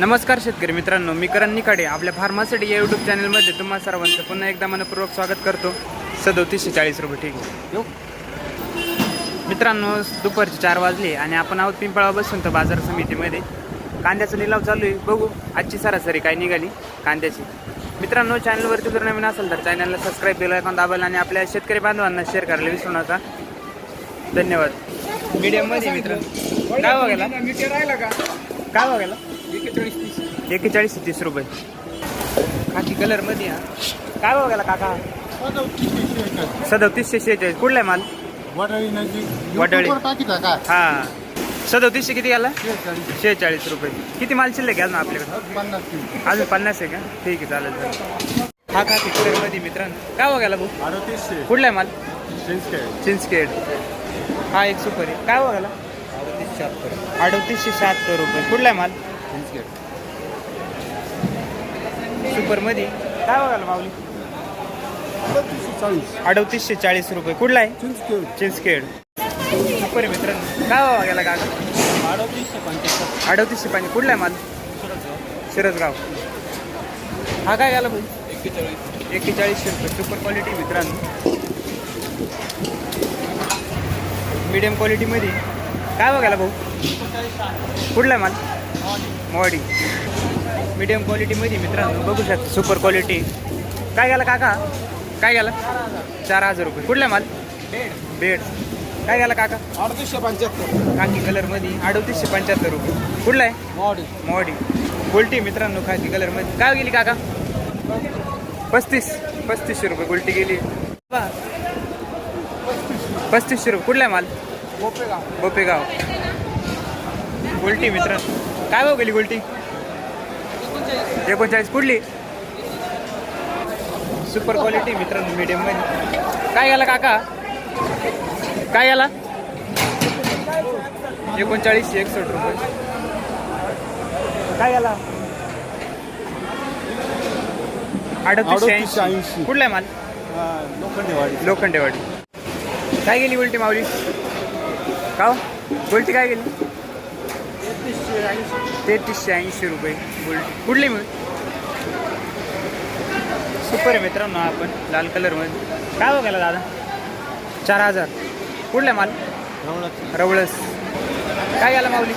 नमस्कार शेतकरी मित्रांनो मी करण निखाडे आपल्या फार्मासिटी या यूट्यूब चॅनलमध्ये तुम्हा सर्वांचं पुन्हा एकदा मनपूर्वक स्वागत करतो. सदोतीसशे चाळीस रुपये ठीक आहे. येऊ मित्रांनो दुपारचे चार वाजले आणि आपण आहोत पिंपळा बसून तर बाजार समितीमध्ये. कांद्याचा लिलाव चालू आहे. बघू आजची सरासरी काय निघाली कांद्याची. मित्रांनो चॅनलवरती जर नवीन असेल तर चॅनलला सबस्क्राईब बेल आयकॉन दाबायला आणि आपल्या शेतकरी बांधवांना शेअर करायला विसरू नका. धन्यवाद. मीडियममध्ये मित्रांनो. काय बघायला? काय बघायला? एकेचाळीस तीस. एकेचाळीस ते तीस रुपये. खाकी कलरमध्ये हा. काय भाव गेला काका? सदोतीसशे शेहेचाळीस. कुठला आहे माल? वडाळी का हा. सदोतीसशे किती गेला? शेहेचाळीस. रुपये. किती माल शिल्लक घ्याल ना आपल्याकडे? अजून पन्नास आहे का? ठीक आहे चालेल चालेल. हा खाकी कलरमध्ये मित्रांनो. काय गेला भाऊ? अडतीसशे. कुठला आहे माल? चिंचखेड. हा एक सुपर आहे. काय शहात्तर. अडतीसशे शहात्तर रुपये. कुठला आहे माल? शेंचके सुपरमध्ये काय गेला माऊली? अडतीसशे चाळीस रुपये. कुठला आहे? चिंचखेड. सुपर मित्रांनो. काय भाव गेला काका अडतीसशे पंच्याहत्तर अडतीसशे पाणी. कुठला आहे माल? शिरसगाव. हा काय गेला भाई एक्केचाळीस एक्केचाळीसशे रुपये सुपर क्वालिटी मित्रांनो. मीडियम क्वालिटीमध्ये काय बघायला भाऊ? कुठला आहे माल? मॉडी. मीडियम क्वालिटीमध्ये मित्रांनो बघू शकता सुपर क्वालिटी काय गेला काका? काय गेला? चार हजार रुपये. कुठला माल? बेड. काय गेला काका? अडतीसशे पंच्याहत्तर. खाकी कलरमध्ये अडतीसशे पंच्याहत्तर रुपये. कुठला आहे? मॉडी. मॉडी. गोल्टी मित्रांनो खाकी कलरमध्ये काय गेली काका? पस्तीस. पस्तीसशे रुपये गोल्टी गेली. पस्तीसशे रुपये. कुठला आहे माल? गोपेगाव बोपेगाव. गोल्टी मित्रांनो. काय भाव गेली गोल्टी? एकोणचाळीस. कुठली? सुपर क्वालिटी मित्रांनो मीडियममध्ये. काय गेला काका? काय गेला? एकोणचाळीस एकसष्ट रुपये. काय गेला? अडतीसशे ऐंशी. कुठला आहे माल? लोखंडेवाडी. लोखंडेवाडी. काय गेली उलटी माऊली? का? उलटी काय गेली? तेहतीसशे ऐंशी. तेहतीसशे ऐंशी रुपये उलटी कुठली मिळ सुपर आहे मित्रांनो आपण लाल कलरमध्ये. काय बघायला दादा? चार हजार. कुठला माल? रवळाची रवळस. काय गेला माऊली?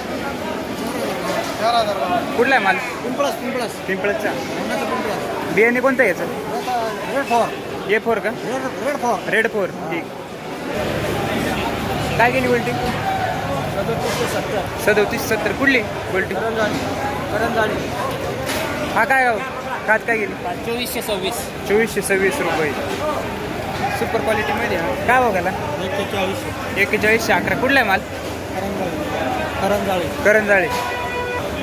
चार हजार कुठला आहे माल? पिंपळास पिंपळास. पिंपळचा पुण्याचं पिंपळास. बियाणे कोणतं याचं? रेड फॉर ए फोर का? रेड फॉर रेड फोर ठीक. काय गेली उलटी? सदोतीस सत्तर. कुठली? करंजाळी हा काय गाव? कात काय गेली? चोवीसशे सव्वीस. चोवीसशे सव्वीस रुपये. सुपर क्वालिटीमध्ये. काय बघायला एक्केचाळीसशे एक्केचाळीसशे अकरा. कुठला आहे माल? करंजाळी करंजाळी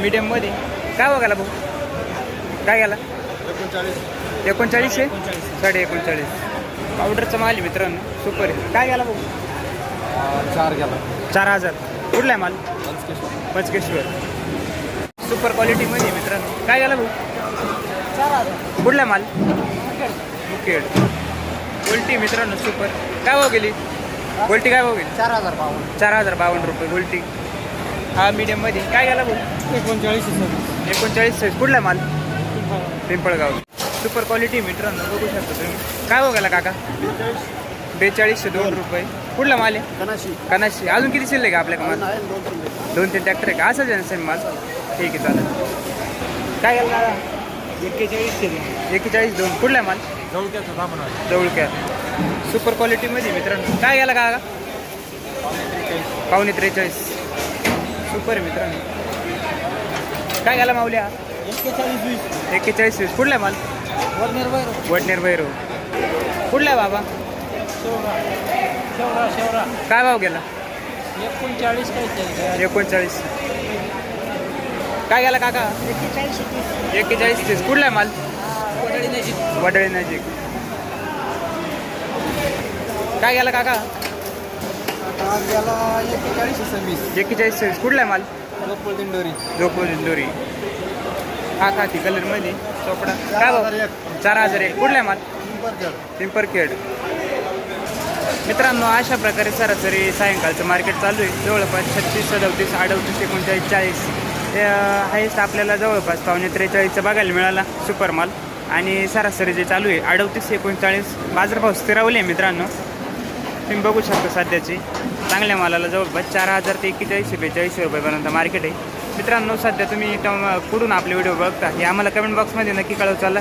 मीडियममध्ये काय बघायला भाऊ? काय गेला? एकोणचाळीस. एकोणचाळीसशे? साडे एकोणचाळीस. पावडरचा माल मित्रांनो. सुपर आहे. काय गेला भाऊ? चार गेला. चार हजार. कुठला आहे माल? पंचकेश्वर सुपर क्वालिटीमध्ये मित्रांनो. काय गेला भाऊ? कुठला माल? मुकेड गोल्टी मित्रांनो सुपर काय भाव गेली? गोल्टी काय भाव गेली? चार हजार बावन्न. चार हजार बावन्न रुपये गोल्टी. हा मीडियममध्ये काय गेला भाऊ? एकोणचाळीसशे सव्वीस एकोणचाळीस साईज कुठला माल? पिंपळगाव. सुपर क्वालिटी मित्रांनो बघू शकता तुम्ही. काय गेला काका? बेचाळीसशे दोन रुपये. कुठला माल आहे? कनाशी कनाशी अजून किती शिल्लक आहे आपल्याकडे माल? दोन तीन दोन तीन ट्रॅक्टर आहे का? असंच आहे ना सेम माल? ठीक आहे चालेल. काय गेला दादा एक्केचाळीसशे एकेचाळीस दोन. कुठला माल? जवळक्याचा दामन जवळक्या. सुपर क्वालिटीमध्ये मित्रांनो. काय गेला काका पावणे त्रेचाळीस. सुपर आहे मित्रांनो. काय गेला माऊल्या एक्केचाळीस वीस. एकेचाळीस वीस. कुठला माल? वर निर्भय वडनेर भैरव. कुठला बाबा? शेवरा शेवरा शेवरा काय भाव गेला? एकोणचाळीस काय एकोणचाळीस. काय गेला काका? एक्केचाळीस तीस. एकेचाळीस तीस कुठला आहे माल? वडाळी नजीक वडळे नजीक काय गेला काका? एक्केचाळीसशे सव्वीस. एकेचाळीस सव्वीस कुठला आहे माल? लोकपळ दिंडोरी. जोको इंदोरी हा खाती कलरमध्ये चोपडा. काय भाव? चार हजार एक. कुठला आहे माल? पिंपरखेड मित्रांनो अशा प्रकारे सरासरी सायंकाळचं मार्केट चालू आहे. जवळपास छत्तीस सदतीस अडतीस एकोणचाळीस चाळीस. ते हायस्ट आपल्याला जवळपास पावणे त्रेचाळीसचा बघायला मिळाला सुपर माल आणि सरासरी जे चालू आहे अडतीस एकोणचाळीस बाजारभाव स्थिरावले मित्रांनो. तुम्ही बघू शकता सध्याची. चांगल्या मालाला जवळपास चार हजार ते एक्केचाळीसशे बेचाळीसशे रुपयेपर्यंत मार्केट आहे. मित्रांनो सध्या तुम्ही कुठून आपले व्हिडिओ बघता. हे आम्हाला कमेंट बॉक्समध्ये नक्की कळव चालला.